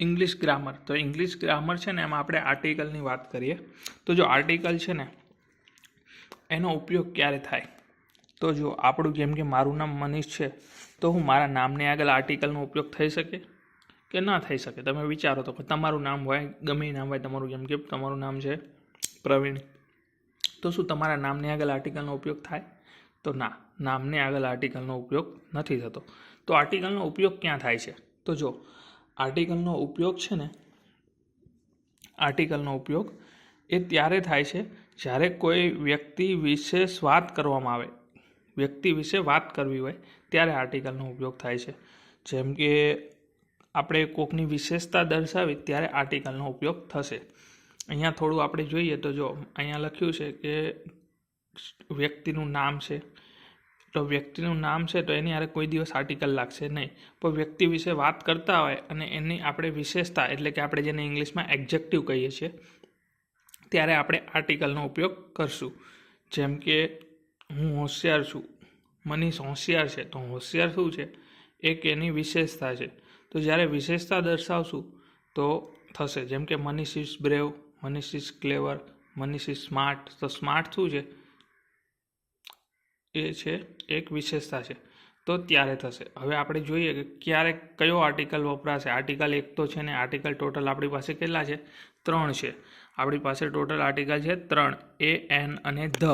English grammar તો English grammar છે ને, એમાં આપણે આર્ટિકલની વાત કરીએ. તો જો આર્ટિકલ છે ને, એનો ઉપયોગ ક્યારે થાય? તો જો આપણું જેમ કે મારું નામ મનીષ છે, તો હું મારા નામની આગળ આર્ટિકલનો ઉપયોગ થઈ શકે કે ના થઈ શકે? તમે વિચારો તો તમારું નામ હોય, ગમે નામ હોય, તમારું જેમ કે તમારું નામ છે પ્રવીણ. તો શું તમારા નામની આગળ આર્ટિકલનો ઉપયોગ થાય? તો ના, નામની આગળ આર્ટિકલનો ઉપયોગ નથી થતો. તો આર્ટિકલનો ઉપયોગ ક્યાં થાય છે? તો જો આર્ટિકલનો ઉપયોગ છે ને, આર્ટિકલનો ઉપયોગ એ ત્યારે થાય છે જ્યારે કોઈ વ્યક્તિ વિશે વાત કરવામાં આવે. વ્યક્તિ વિશે વાત કરવી હોય ત્યારે આર્ટિકલનો ઉપયોગ થાય છે. જેમ કે આપણે કોકની વિશેષતા દર્શાવી ત્યારે આર્ટિકલનો ઉપયોગ થશે. અહીંયા થોડું આપણે જોઈએ તો જો, અહીંયા લખ્યું છે કે વ્યક્તિનું નામ છે તો વ્યક્તિનું નામ છે તો એની આરે કોઈ દિવસ આર્ટિકલ લાગશે નહીં. પણ વ્યક્તિ વિશે વાત કરતા હોય અને એની આપણે વિશેષતા એટલે કે આપણે જેને ઇંગ્લિશમાં એક્ઝેક્ટિવ કહીએ છીએ, ત્યારે આપણે આર્ટિકલનો ઉપયોગ કરશું. જેમ કે, હું હોશિયાર છું, મનીષ હોશિયાર છે, તો હોશિયાર શું છે? એક એની વિશેષતા છે. તો જ્યારે વિશેષતા દર્શાવશું, તો થશે. જેમ કે Manish is brave Manish is clever Manish is smart તો સ્માર્ટ શું છે? એ છે, એક વિશેષતા છે. તો ત્યારે થશે. હવે આપણે જોઈએ કે ક્યારે કયો આર્ટિકલ વપરાશે. આર્ટિકલ એક તો છે ને આર્ટિકલ ટોટલ આપણી પાસે કેટલા છે? ત્રણ છે. આપણી પાસે ટોટલ આર્ટિકલ છે ત્રણ એ એન અને ધ.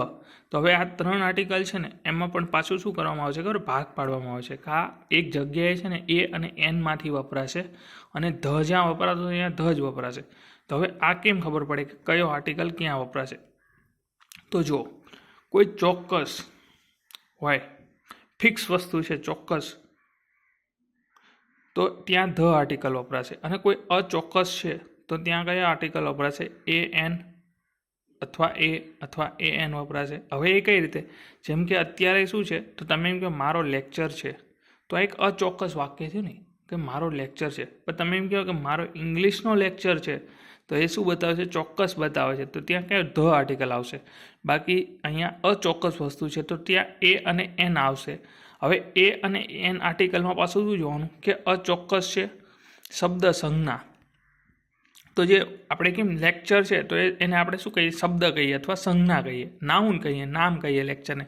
તો હવે આ ત્રણ આર્ટિકલ છે ને, એમાં પણ પાછું શું કરવામાં આવશે ખબર? ભાગ પાડવામાં આવશે કે આ એક જગ્યાએ છે ને એ અને એનમાંથી વપરાશે અને ધ જ્યાં વપરાતો ત્યાં ધ જ વપરાશે. તો હવે આ કેમ ખબર પડે કે કયો આર્ટિકલ ક્યાં વપરાશે? તો જો કોઈ ચોક્કસ હોય. ફિક્સ વસ્તુ છે ચોક્કસ. તો ત્યાં ધ આર્ટિકલ વપરાશે. અને કોઈ અચોક્કસ છે, તો ત્યાં કયા આર્ટિકલ વપરાશે? એ એન અથવા એ અથવા એ એન વપરાશે. હવે એ કઈ રીતે? જેમ કે અત્યારે શું છે, તો તમે એમ કે મારો લેક્ચર છે, તો એક અચોક્કસ વાક્ય છે ને, કે મારો લેક્ચર છે. પણ તમે એમ કહો કે મારો ઇંગ્લિશનો લેક્ચર છે તો એ શું બતાવે છે? ચોક્કસ બતાવે છે. તો ત્યાં કયો ધ આર્ટિકલ આવશે. બાકી અહીંયા અચોક્કસ વસ્તુ છે. તો ત્યાં એ અને એન આવશે. હવે એ અને એન આર્ટિકલમાં પાછું શું જોવાનું? કે અચોક્કસ છે શબ્દ સંજ્ઞા તો જે આપણે કેમ લેક્ચર છે, તો એને આપણે શું કહીએ? શબ્દ કહીએ અથવા સંજ્ઞા કહીએ. નાઉન કહીએ, નામ કહીએ લેક્ચરને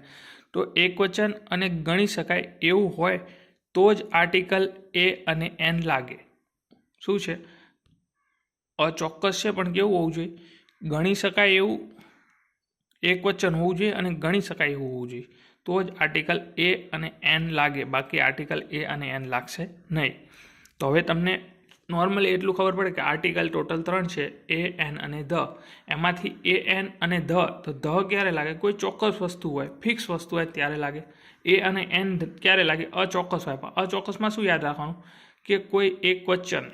તો એકવચન અને ગણી શકાય એવું હોય તો જ આર્ટિકલ એ અને એન લાગે. શું છે? અચોક્કસ છે પણ કેવું હોવું જોઈએ? ગણી શકાય એવું એક વચન હોવું જોઈએ અને ગણી શકાય એવું હોવું જોઈએ. તો જ આર્ટિકલ એ અને એન લાગે, બાકી આર્ટિકલ એ અને એન લાગશે નહીં. તો હવે તમને નોર્મલી એટલું ખબર પડે કે આર્ટિકલ ટોટલ ત્રણ છે, એ, એન અને ધ. એમાંથી એ, એન અને ધ, તો ધ ક્યારે લાગે? કોઈ ચોક્કસ વસ્તુ હોય, ફિક્સ વસ્તુ હોય ત્યારે લાગે. એ અને એન ક્યારે લાગે? અચોક્કસ હોય. પણ અચોક્કસમાં શું યાદ રાખવાનું? કે કોઈ એક વચન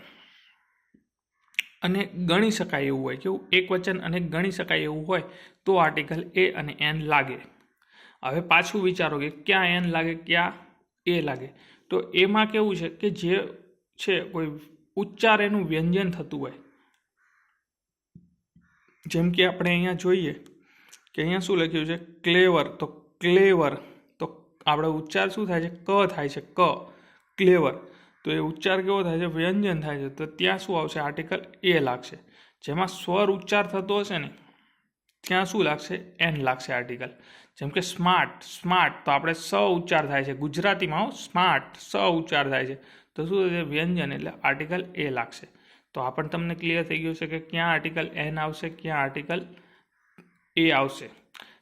અને ગણી શકાય એવું હોય. કેવું? એક વચન અને ગણી શકાય એવું હોય તો આર્ટિકલ એ અને એન લાગે. હવે પાછું વિચારો કે ક્યાં એન લાગે, ક્યાં એ લાગે. તો એમાં કેવું છે કે જે છે કોઈ ઉચ્ચાર એનું વ્યંજન થતું હોય. જેમ કે આપણે અહીંયા જોઈએ કે અહીંયા શું લખ્યું છે? ક્લેવર તો ક્લેવર તો આપણે ઉચ્ચાર શું થાય છે? ક થાય છે. ક. ક્લેવર તો એ ઉચ્ચાર કેવો થાય છે? વ્યંજન થાય છે. તો ત્યાં શું આવશે? આર્ટિકલ એ લાગશે. જેમાં સ્વર ઉચ્ચાર થતો હશે ને, ત્યાં શું લાગશે? એન લાગશે આર્ટિકલ જેમ કે સ્માર્ટ સ્માર્ટ તો આપણે સ ઉચ્ચાર થાય છે. ગુજરાતીમાં સ્માર્ટ સ ઉચ્ચાર થાય છે. તો શું થશે? વ્યંજન, એટલે આર્ટિકલ એ લાગશે. તો આ પણ તમને ક્લિયર થઈ ગયું છે કે ક્યાં આર્ટિકલ એન આવશે, ક્યાં આર્ટિકલ એ આવશે.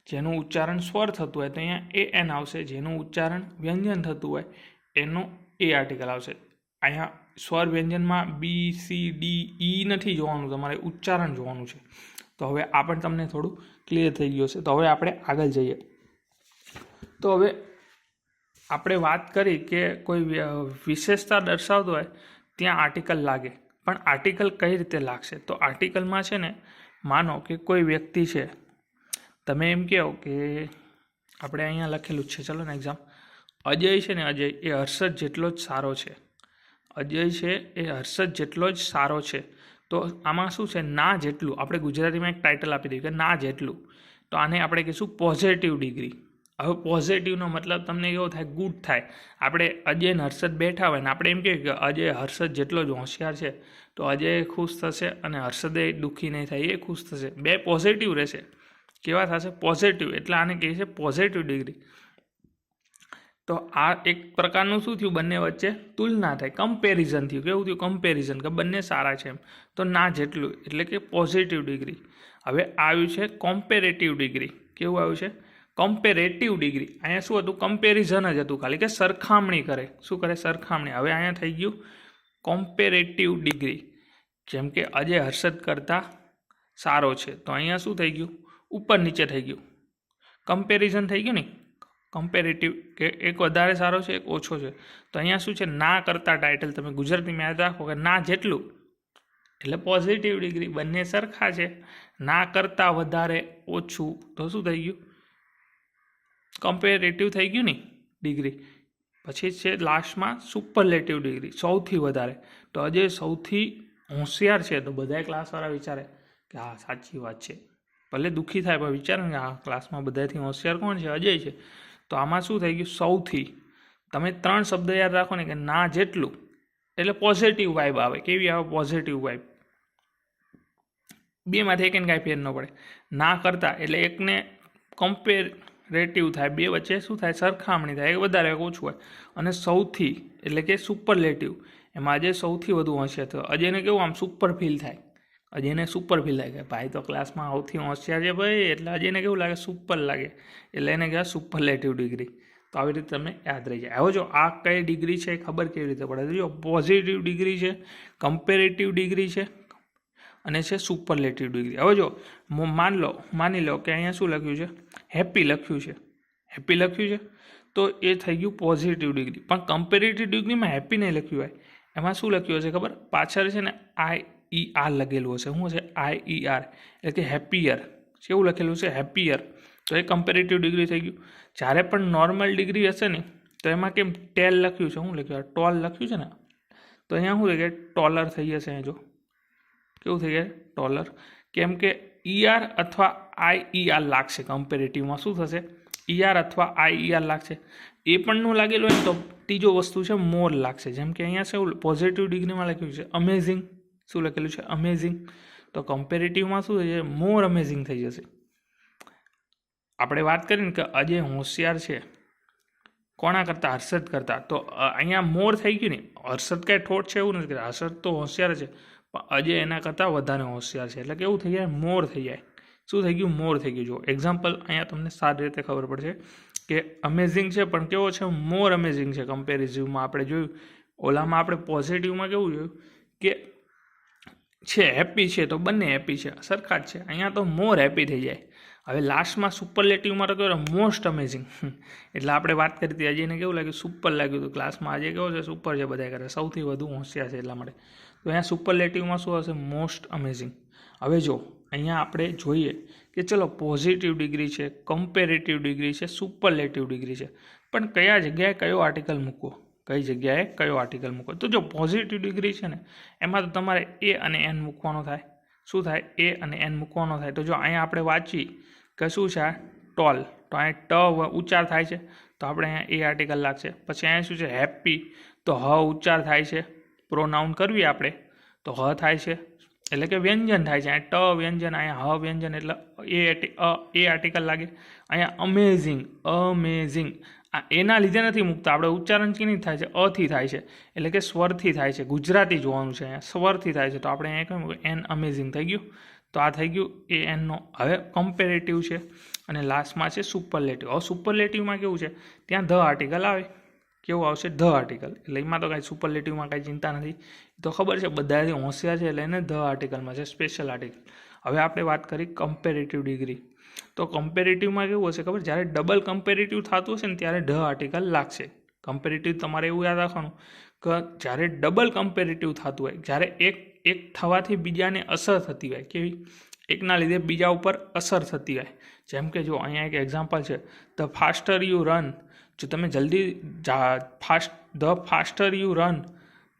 જેનું ઉચ્ચારણ સ્વર થતું હોય, તો અહીંયા એ એન આવશે. જેનું ઉચ્ચારણ વ્યંજન થતું હોય, એનું એ આર્ટિકલ આવશે. અહીંયા સ્વર વ્યંજનમાં બી, સી, ડી, ઈ નથી જોવાનું, તમારે ઉચ્ચારણ જોવાનું છે. તો હવે આ પણ તમને થોડું ક્લિયર થઈ ગયું છે તો હવે આપણે આગળ જઈએ. તો હવે આપણે વાત કરી કે કોઈ વિશેષતા દર્શાવતો હોય, ત્યાં આર્ટિકલ લાગે. પણ આર્ટિકલ કઈ રીતે લાગશે? તો આર્ટિકલમાં છે ને, માનો કે કોઈ વ્યક્તિ છે, તમે એમ કહો કે આપણે અહીંયા લખેલું છે. ચલો ને એક્ઝામ અજય છે ને, અજય એ હર્ષદ જેટલો જ સારો છે. અજય છે એ હર્ષદ જેટલો જ સારો છે. તો આમાં શું છે? ના જેટલું. આપણે ગુજરાતીમાં એક ટાઇટલ આપી દઈએ કે ના જેટલું. તો આને આપણે કહીશું પોઝિટિવ ડિગ્રી હવે પોઝિટિવનો મતલબ તમને એવો થાય ગુડ થાય. આપણે અજય ને હર્ષદ બેઠા હોય ને આપણે એમ કહીએ કે અજય હર્ષદ જેટલો જ હોશિયાર છે, તો અજય ખુશ થશે અને હર્ષદે દુઃખી નહીં થાય, એ ખુશ થશે. બે પોઝિટિવ રહેશે. કેવા થશે? પોઝિટિવ એટલે આને કહે છે પોઝિટિવ ડિગ્રી તો આ એક પ્રકારનું શું થયું? બંને વચ્ચે તુલના થાય. કમ્પેરિઝન થયું. કેવું થયું? કમ્પેરિઝન કે બંને સારા છે એમ. તો ના જેટલું, એટલે કે પોઝિટિવ ડિગ્રી હવે આવ્યું છે કોમ્પેરેટિવ ડિગ્રી કેવું આવ્યું છે? કમ્પેરેટિવ ડિગ્રી અહીંયા શું હતું? કમ્પેરિઝન જ હતું ખાલી, કે સરખામણી કરે. શું કરે? સરખામણી. હવે અહીંયા થઈ ગયું કોમ્પેરેટિવ ડિગ્રી જેમ કે અજય હર્ષદ કરતાં સારો છે. તો અહીંયા શું થઈ ગયું? ઉપર નીચે થઈ ગયું. કમ્પેરિઝન થઈ ગયું ને? કમ્પેરેટિવ કે એક વધારે સારો છે, એક ઓછો છે. તો અહીંયા શું છે? ના કરતા ટાઇટલ તમે ગુજરાતીમાં યાદ રાખો કે ના જેટલું. એટલે પોઝિટિવ ડિગ્રી બંને સરખા છે. ના કરતાં વધારે ઓછું. તો શું થઈ ગયું? કમ્પેરેટિવ થઈ ગયું ને ડિગ્રી પછી છે લાસ્ટમાં સુપરલેટિવ ડિગ્રી સૌથી વધારે. તો અજય સૌથી હોશિયાર છે તો બધાય ક્લાસવાળા વિચારે કે હા, સાચી વાત છે. ભલે દુઃખી થાય પણ વિચારે આ ક્લાસમાં બધાથી હોશિયાર કોણ છે? અજય છે. તો આમાં શું થઈ ગયું? સૌથી તમે ત્રણ શબ્દ યાદ રાખો ને કે ના જેટલું, એટલે પોઝિટિવ વાઇબ આવે. કેવી આવે? પોઝિટિવ વાઇબ બેમાંથી એકને કાંઈ ફેર ન પડે. ના કરતા એટલે એકને કમ્પેરેટિવ થાય. બે વચ્ચે શું થાય? સરખામણી થાય. એક વધારે, એક ઓછું હોય. અને સૌથી એટલે કે સુપરલેટિવ એમાં આજે સૌથી વધુ હશે તો અજયને કેવું? આમ સુપર ફીલ થાય. અજયને સુપર ફીલ લાગે. ભાઈ તો ક્લાસમાં સૌથી હોશિયાર છે ભાઈ, એટલે અજયને કેવું લાગે? સુપર લાગે. એટલે એને કહેવાય સુપરલેટિવ ડિગ્રી તો આવી રીતે તમને યાદ રહી જાય. હવે જો આ કઈ ડિગ્રી છે ખબર કેવી રીતે પડે? જો પોઝિટિવ ડિગ્રી છે કમ્પેરેટિવ ડિગ્રી છે, અને છે સુપરલેટિવ ડિગ્રી હવે જો માન લો, માની લો કે અહીંયા શું લખ્યું છે? હેપી લખ્યું છે. હેપી લખ્યું છે? તો એ થઈ ગયું પોઝિટિવ ડિગ્રી પણ કમ્પેરેટિવ ડિગ્રીમાં હેપી નહીં લખ્યું હોય. એમાં શું લખ્યું હશે ખબર? પાછળ છે ને આઈ ઈ આર લખેલું હશે. શું હશે? આઈ ઈ આર એટલે કે હેપીયર કેવું લખેલું છે? હેપીયર તો એ કમ્પેરેટિવ ડિગ્રી થઈ ગયું. જ્યારે પણ નોર્મલ ડિગ્રી હશે ને, તો એમાં કેમ ટેલ લખ્યું છે? શું લખ્યું? ટોલ લખ્યું છે ને? તો અહીંયા શું થઈ ગયા? ટોલર થઈ જશે અહીં જો. કેવું થઈ જાય ટોલર. કેમ કે ઈઆર અથવા આઈ ઈઆર લાગશે. કમ્પેરેટિવમાં શું થશે? ઈઆર અથવા આઈ ઈઆર લાગશે. એ પણ નું લાગેલું હોય ને, તો ત્રીજો વસ્તુ છે, મોર લાગશે. જેમ કે અહીંયા છે પોઝિટિવ ડિગ્રીમાં લખ્યું છે. અમેઝિંગ શું લખેલું છે? અમેઝિંગ તો કમ્પેરેટિવમાં શું થઈ જશે? મોર અમેઝિંગ થઈ જશે. આપણે વાત કરીને કે અજય હોશિયાર છે. કોણા કરતાં? હર્ષદ કરતાં. તો અહીંયા મોર થઈ ગયું ને. હર્ષદ કાંઈ ઠોઠ છે એવું નથી કે હર્ષદ તો હોશિયાર છે. પણ અજય એના કરતાં વધારે હોશિયાર છે. એટલે કેવું થઈ જાય મોર થઈ જાય. શું થઈ ગયું? મોર થઈ ગયું. જો એક્ઝામ્પલ અહીંયા તમને સારી રીતે ખબર પડશે કે અમેઝિંગ છે, પણ કેવો છે? મોર અમેઝિંગ છે. કમ્પેરિઝિવમાં આપણે જોયું, ઓલામાં આપણે પોઝિટિવમાં કેવું જોયું કે છે હેપી છે, તો બંને હેપી છે. સરખા જ છે. અહીંયા તો મોર હેપી થઈ જાય. હવે લાસ્ટમાં સુપરલેટિવમાં તો કહેવાય મોસ્ટ અમેઝિંગ એટલે આપણે વાત કરી હતી, અજયને કેવું લાગ્યું? સુપર લાગ્યું હતું ક્લાસમાં આજે કેવો છે? સુપર છે બધા કરે. સૌથી વધુ હોશિયાર છે એટલા માટે. તો અહીંયા સુપરલેટિવમાં શું હશે? મોસ્ટ અમેઝિંગ હવે જો, અહીંયા આપણે જોઈએ કે ચલો પોઝિટિવ ડિગ્રી છે કમ્પેરેટિવ ડિગ્રી છે સુપરલેટિવ ડિગ્રી છે. પણ કયા જગ્યાએ કયો આર્ટિકલ મૂકવો? કઈ જગ્યાએ કયો આર્ટિકલ મૂકો. તો જો પોઝિટિવ ડિગ્રી છે ને, એમાં તો તમારે એ અને એન મૂકવાનો થાય. શું થાય? એ અને એન મૂકવાનો થાય. તો જો અહીંયા આપણે વાંચી કે શું છે ટોલ તો અહીંયા ટ ઉચ્ચાર થાય છે. તો આપણે અહીંયા એ આર્ટિકલ લાગશે. પછી અહીંયા શું છે? હેપી તો હ ઉચ્ચાર થાય છે. પ્રોનાઉન કરવી આપણે. તો હ થાય છે. એટલે કે વ્યંજન થાય છે. અહીંયા ટ વ્યંજન, અહીંયા હ વ્યંજન એટલે એ એ આર્ટિકલ લાગે. અહીંયા અમેઝિંગ અમેઝિંગ આ એના લીધે નથી મૂકતા. આપણે ઉચ્ચારણ કેની થાય છે? અથી થાય છે. એટલે કે સ્વરથી થાય છે. ગુજરાતી જોવાનું છે અહીંયા. સ્વરથી થાય છે. તો આપણે અહીંયા કહ્યું એન અમેઝિંગ થઈ ગયું. તો આ થઈ ગયું એ એનનો હવે કમ્પેરેટિવ છે. અને લાસ્ટમાં છે સુપરલેટિવ હવે સુપરલેટિવમાં કેવું છે? ત્યાં ધ આર્ટિકલ આવે. કેવું આવશે? ધ આર્ટિકલ એટલે એમાં તો કાંઈ સુપરલેટિવમાં કાંઈ ચિંતા નથી. તો ખબર છે. બધાથી હોંશિયાર છે એટલે એને ધ આર્ટિકલમાં છે. સ્પેશિયલ આર્ટિકલ હવે આપણે વાત કરી કમ્પેરેટિવ ડિગ્રી તો કમ્પેરેટિવમાં કેવું હશે ખબર? જ્યારે ડબલ કમ્પેરેટિવ થતું હશે ને ત્યારે ઢ આર્ટિકલ લાગશે. કમ્પેરેટિવ તમારે એવું યાદ રાખવાનું કે જ્યારે ડબલ કમ્પેરેટિવ થતું હોય, જ્યારે એક એક થવાથી બીજાને અસર થતી હોય, કેવી? એકના લીધે બીજા ઉપર અસર થતી હોય. જેમ કે જો અહીંયા એક એક્ઝામ્પલ છે ધ ફાસ્ટર યુ રન જો તમે જલ્દી fast the faster you run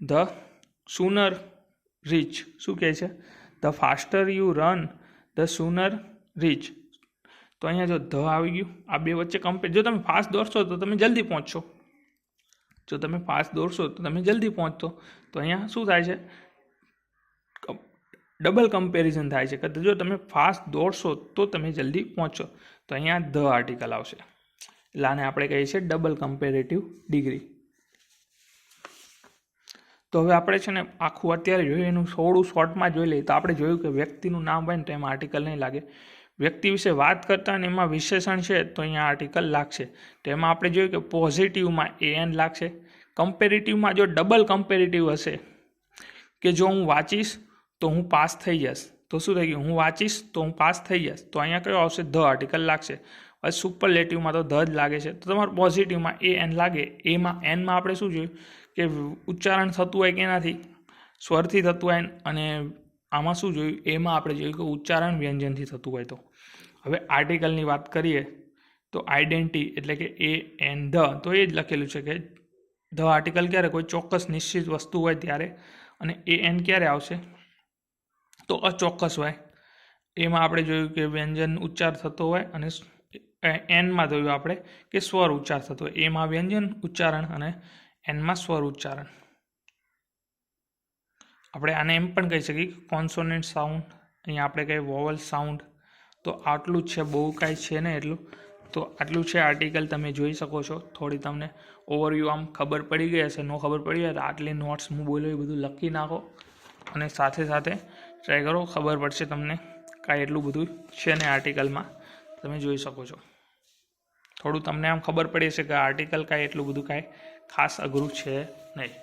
the sooner reach શું કહે છે? The faster you run the sooner reach તો અહીંયા જો ધ આવી ગયું, આ બે વચ્ચે કમ્પેર જો તમે ફાસ્ટ દોડશો તો તમે જલ્દી પહોંચશો. જો તમે ફાસ્ટ દોડશો તો તમે જલ્દી પહોંચશો. તો અહીંયા શું થાય છે? ડબલ કમ્પેરિઝન થાય છે. કે જો તમે ફાસ્ટ દોડશો તો તમે જલ્દી પહોંચશો. તો અહીંયા ધ આર્ટિકલ આવશે. એટલે આને આપણે કહીએ છીએ ડબલ કમ્પેરેટિવ ડિગ્રી તો હવે આપણે છે ને આખું અત્યારે જોઈએ, એનું થોડું શોર્ટમાં જોઈ લઈએ. તો આપણે જોયું કે વ્યક્તિનું નામ હોય ને તો એમાં આર્ટિકલ નહીં લાગે. વ્યક્તિ વિશે વાત કરતા અને એમાં વિશેષણ છે તો અહીંયા આર્ટિકલ લાગશે. તો એમાં આપણે જોયું કે પોઝિટિવમાં એ એન લાગશે. કમ્પેરેટિવમાં જો ડબલ કમ્પેરેટિવ હશે, કે જો હું વાંચીશ તો હું પાસ થઈ જઈશ. તો શું થઈ ગયું? હું વાંચીશ તો હું પાસ થઈ જઈશ. તો અહીંયા કયો આવશે? ધ આર્ટિકલ લાગશે. હવે સુપરલેટિવમાં તો ધ જ લાગે છે. તો તમારું પોઝિટિવમાં એ એન લાગે. એમાં એનમાં આપણે શું જોયું? કે ઉચ્ચારણ થતું હોય કે એનાથી? સ્વરથી થતું હોય અને આમાં શું જોયું? એમાં આપણે જોયું કે ઉચ્ચારણ વ્યંજનથી થતું હોય તો. હવે આર્ટિકલની વાત કરીએ, તો આઈડેન્ટી એટલે કે એ એન ધ તો એ જ લખેલું છે કે ધ આર્ટિકલ ક્યારે? કોઈ ચોક્કસ નિશ્ચિત વસ્તુ હોય ત્યારે અને એ એન ક્યારે આવશે? તો અચોક્કસ હોય. એમાં આપણે જોયું કે વ્યંજન ઉચ્ચાર થતો હોય અને એનમાં જોયું આપણે કે સ્વર ઉચ્ચાર થતો હોય. એમાં વ્યંજન ઉચ્ચારણ અને એનમાં સ્વર ઉચ્ચારણ. આપણે આને એમ પણ કહી શકીએ કોન્સોનન્ટ સાઉન્ડ અહીંયા આપણે કહીએ વોવલ સાઉન્ડ તો આટલું જ છે, બહુ કાંઈ છે ને એટલું? તો આટલું છે આર્ટિકલ તમે જોઈ શકો છો. થોડી તમને ઓવરવ્યૂ આમ ખબર પડી ગઈ હશે, ન ખબર પડી હોય તો આટલી નોટ્સ હું બોલ્યો એ બધું લખી નાખો. અને સાથે સાથે ટ્રાય કરો, ખબર પડશે તમને કાંઈ એટલું બધું છે ને આર્ટિકલમાં તમે જોઈ શકો છો. થોડું તમને આમ ખબર પડી હશે કે આર્ટિકલ કાંઈ એટલું બધું કાંઈ ખાસ અઘરું છે નહીં.